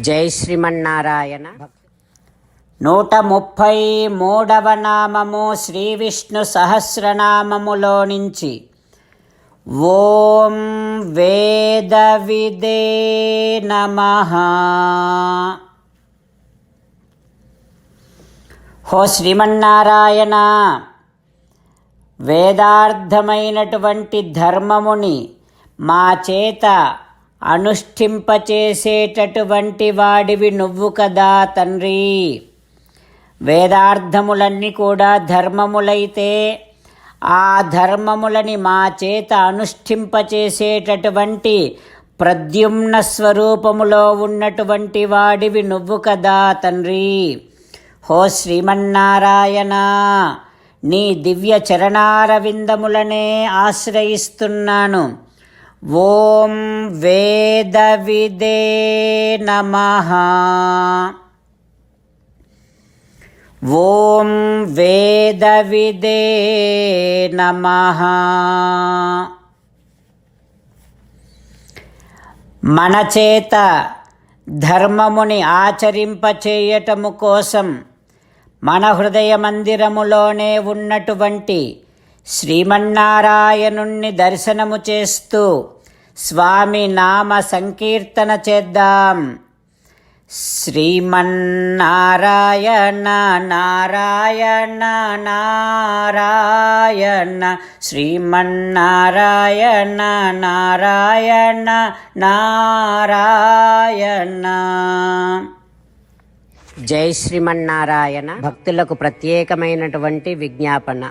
జై శ్రీమన్నారాయణ. నూట ముప్పై మూడవ నామము శ్రీ విష్ణు సహస్రనామములో నుంచి. ఓం వేదవిదే నమ. హో శ్రీమన్నారాయణ వేదార్థమైనటువంటి ధర్మముని మా చేత అనుష్ఠింపచేసేటటువంటి వాడివి నువ్వు కదా తండ్రి. వేదార్థములన్నీ కూడా ధర్మములైతే ఆ ధర్మములని మా చేత అనుష్ఠింపచేసేటటువంటి ప్రద్యుమ్న స్వరూపములో ఉన్నటువంటి వాడివి నువ్వు కదా తండ్రి. హో శ్రీమన్నారాయణ నీ దివ్య చరణారవిందములనే ఆశ్రయిస్తున్నాను. ఓం వేదవిదే నమ. ఓం వేదవిదే నమ. మన చేత ధర్మముని ఆచరింపచేయటము కోసం మన హృదయ మందిరములోనే ఉన్నటువంటి శ్రీమన్నారాయణుణ్ణి దర్శనము చేస్తూ స్వామి నామ సంకీర్తన చేద్దాం. శ్రీమన్నారాయణ నారాయణ నారాయణ శ్రీమన్నారాయణ నారాయణ నారాయణ. జై శ్రీమన్నారాయణ. భక్తులకు ప్రత్యేకమైనటువంటి విజ్ఞాపన.